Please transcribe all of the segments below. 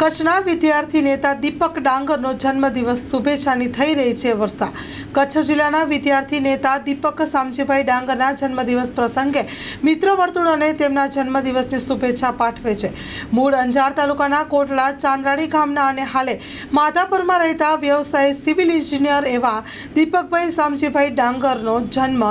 કચ્છના વિદ્યાર્થી નેતા દીપક ડાંગરનો જન્મદિવસ શુભેચ્છાની થઈ રહી છે વર્ષા. કચ્છ જિલ્લાના વિદ્યાર્થી નેતા દીપક સામજીભાઈ ડાંગરના જન્મદિવસ પ્રસંગે મિત્ર વર્તુળ અને તેમના જન્મદિવસની શુભેચ્છા પાઠવે છે. મૂળ અંજાર તાલુકાના કોટડા ચાંદ્રાડી ગામના અને હાલે માધાપુરમાં રહેતા વ્યવસાય સિવિલ એન્જિનિયર એવા દીપકભાઈ સામજીભાઈ ડાંગરનો જન્મ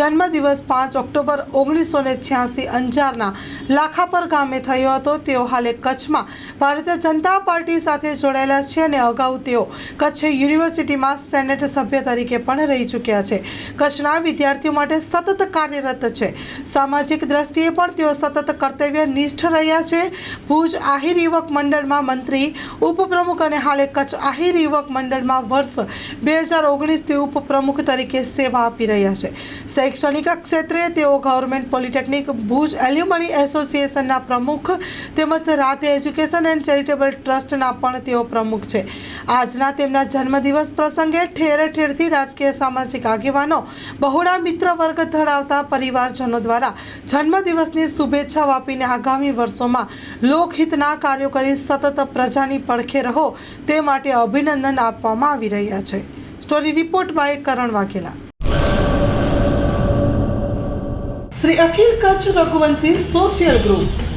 જન્મદિવસ પાંચ ઓક્ટોબર ઓગણીસો ને છ્યાસી અંજારના લાખાપર ગામે થયો હતો. તેઓ હાલે કચ્છમાં ભારતીય જનતા પાર્ટી સાથે જોડાયેલા છે અને અગાઉ તેઓ કચ્છ યુનિવર્સિટીમાં સેનેટ સભ્ય તરીકે પણ રહી ચૂક્યા છે. કચ્છના વિદ્યાર્થીઓ માટે સતત કાર્યરત છે. સામાજિક દ્રષ્ટિએ પણ તેઓ સતત કર્તવ્ય નિષ્ઠ રહ્યા છે. ભુજ આહિર યુવક મંડળમાં મંત્રી, ઉપપ્રમુખ અને હાલે કચ્છ આહિર યુવક મંડળમાં વર્ષ બે હજાર ઓગણીસથી ઉપપ્રમુખ તરીકે સેવા આપી રહ્યા છે. શૈક્ષણિક ક્ષેત્રે તેઓ ગવર્મેન્ટ પોલિટેકનિક, ભુજ એલ્યુમની એસોસિએશનના પ્રમુખ તેમજ રાતે એજ્યુકેશન એન્ડ ચેરિટેબલ ટ્રસ્ટના પણ તેઓ પ્રમુખ છે. આજના તેમના જન્મદિવસ પ્રસંગે ઠેર ઠેરથી રાજકીય સામાજિક આગેવાનો, બહોળા મિત્ર વર્ગ ધરાવતા પરિવારજનો દ્વારા જન્મદિવસની શુભેચ્છાઓ આપીને આગામી વર્ષોમાં લોકહિતના કાર્યો કરી સતત પ્રજાની પડખે રહો તે માટે અભિનંદન આપવામાં આવી રહ્યા છે. Story report by Karan Vaghela. Shri Akhil Kutch Raghuvanshi social group